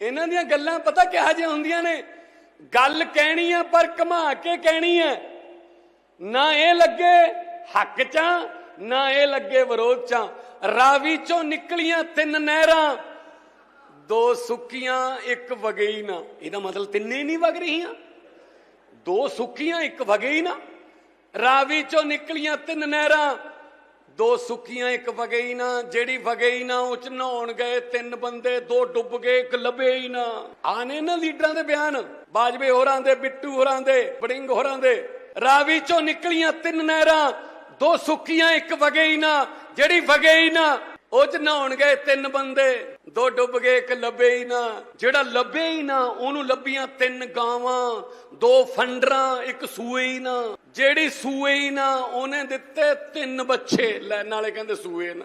ਇਹਨਾਂ ਦੀਆਂ ਗੱਲਾਂ ਪਤਾ ਕਿਹਾ ਜਿਹੀਆਂ ਹੁੰਦੀਆਂ ਨੇ? ਗੱਲ ਕਹਿਣੀ ਆ, ਪਰ ਘਮਾ ਕੇ ਕਹਿਣੀ ਆ। ਨਾ ਇਹ ਲੱਗੇ ਹੱਕ ਚ ਨਾ ਇਹ ਲੱਗੇ ਵਿਰੋਧ ਚਾਂ ਰਾਵੀ ਚੋਂ ਨਿਕਲੀਆਂ ਤਿੰਨ ਨਹਿਰਾਂ, ਦੋ ਸੁੱਕੀਆਂ, ਇੱਕ ਵਗਈ ਨਾ। ਇਹਦਾ ਮਤਲਬ ਤਿੰਨੇ ਨਹੀਂ ਵਗ ਰਹੀਆਂ। ਦੋ ਸੁੱਕੀਆਂ, ਇੱਕ ਵਗਈ ਨਾ। ਰਾਵੀ ਚੋਂ ਨਿਕਲੀਆਂ ਤਿੰਨ ਨਹਿਰਾਂ ਦੋ ਸੁੱਕੀਆਂ, ਇੱਕ ਵਗਈ ਨਾ। ਜਿਹੜੀ ਵਗਈ ਨਾ, ਉਹ ਚ ਨਹਾਉਣ ਗਏ, ਤਿੰਨ ਬੰਦੇ, ਦੋ ਡੁੱਬ ਗਏ, ਇੱਕ ਲੱਭੇ ਹੀ ਨਾ। ਆਨੇ ਨਾ ਲੀਡਰਾਂ ਦੇ ਬਿਆਨ। ਬਾਜਵੇ ਹੋਰਾਂ ਦੇ, ਬਿੱਟੂ ਹੋਰਾਂ ਦੇ, ਬੜਿੰਗ ਹੋਰਾਂ ਦੇ। ਰਾਵੀ ਚੋਂ ਨਿਕਲੀਆਂ ਤਿੰਨ ਨਹਿਰਾਂ। ਦੋ ਸੁੱਕੀਆਂ, ਇੱਕ ਵਗਈ ਨਾ। ਜਿਹੜੀ ਵਗਈ ਨਾ, ਉਹ ਚ ਨਹਾਉਣ ਗਏ ਤਿੰਨ ਬੰਦੇ। ਦੋ ਡੁੱਬ ਗਏ, ਇੱਕ ਲੱਭੇ ਹੀ ਨਾ। ਜਿਹੜਾ ਲੱਭੇ ਹੀ ਨਾ, ਉਹਨੂੰ ਲੱਭੀਆਂ ਤਿੰਨ ਗਾਵਾਂ, ਦੋ ਫੰਡਰਾਂ, ਇੱਕ ਸੂਏ ਹੀ ਨਾ। ਜਿਹੜੀ ਸੂਏ ਹੀ ਨਾ, ਉਹਨੇ ਦਿੱਤੇ ਤਿੰਨ ਬੱਚੇ। ਲੈ, ਨਾਲੇ ਕਹਿੰਦੇ ਸੂਏ ਨਾ।